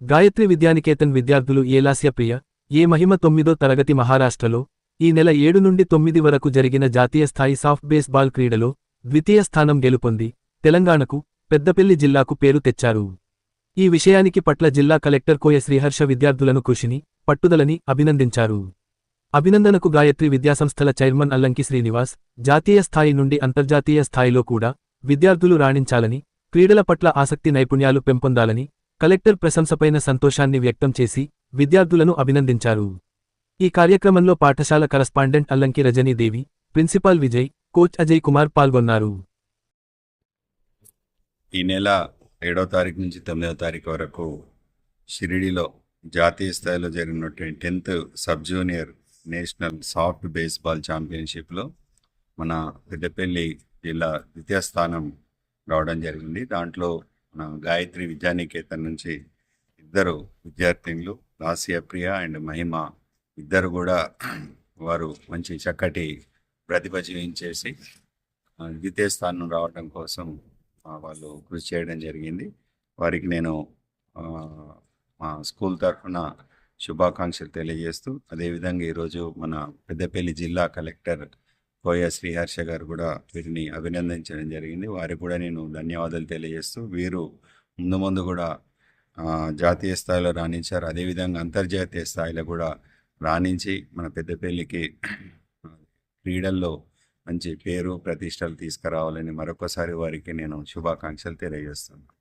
గాయత్రి విద్యానికేతన్ విద్యార్థులు ఏలాస్యప్రియ ఏ మహిమ తొమ్మిదో తరగతి మహారాష్ట్రలో ఈ నెల ఏడు నుండి తొమ్మిది వరకు జరిగిన జాతీయ స్థాయి సాఫ్ట్ బేస్బాల్ క్రీడలో ద్వితీయ స్థానం గెలుపొంది తెలంగాణకు పెద్దపల్లి జిల్లాకు పేరు తెచ్చారు. ఈ విషయానికి పట్ల జిల్లా కలెక్టర్ కోయ శ్రీహర్ష విద్యార్థులను కృషిని పట్టుదలని అభినందించారు. అభినందనకు గాయత్రి విద్యాసంస్థల చైర్మన్ అల్లంకి శ్రీనివాస్ జాతీయ స్థాయి నుండి అంతర్జాతీయ స్థాయిలో కూడా విద్యార్థులు రాణించాలని క్రీడల పట్ల ఆసక్తి నైపుణ్యాలు పెంపొందాలని కలెక్టర్ ప్రశంసపైన సంతోషాన్ని వ్యక్తం చేసి విద్యార్థులను అభినందించారు. ఈ కార్యక్రమంలో పాఠశాల correspondent Allanki Rajanidevi principal Vijay coach Ajay Kumar పాల్గొన్నారు. ఈ నెల ఏడవ తారీఖు నుంచి తొమ్మిదవ తారీఖు వరకు షిరిడిలో జాతీయ స్థాయిలో జరిగినటువంటి tenth sub junior national soft baseball ఛాంపియన్షిప్లో మన పెద్దపల్లి జిల్లా ద్వితీయ స్థానం రావడం జరిగింది. దాంట్లో మన గాయత్రి విద్యానికేతన్ నుంచి ఇద్దరు విద్యార్థినులు లాసియా ప్రియ అండ్ మహిమ ఇద్దరు కూడా వారు మంచి చక్కటి ప్రతిభ చూపించేసి ద్వితీయ స్థానం రావడం కోసం వాళ్ళు కృషి చేయడం జరిగింది. వారికి నేను మా స్కూల్ తరఫున శుభాకాంక్షలు తెలియజేస్తూ అదేవిధంగా ఈరోజు మన పెద్దపల్లి జిల్లా కలెక్టర్ కోయ శ్రీహర్ష గారు కూడా వీరిని అభినందించడం జరిగింది. వారికి కూడా నేను ధన్యవాదాలు తెలియజేస్తూ వీరు ముందు ముందు కూడా జాతీయ స్థాయిలో రాణించారు. అదేవిధంగా అంతర్జాతీయ స్థాయిలో కూడా రాణించి మన పెద్దపల్లికి క్రీడల్లో మంచి పేరు ప్రతిష్టలు తీసుకురావాలని మరొకసారి వారికి నేను శుభాకాంక్షలు తెలియజేస్తున్నాను.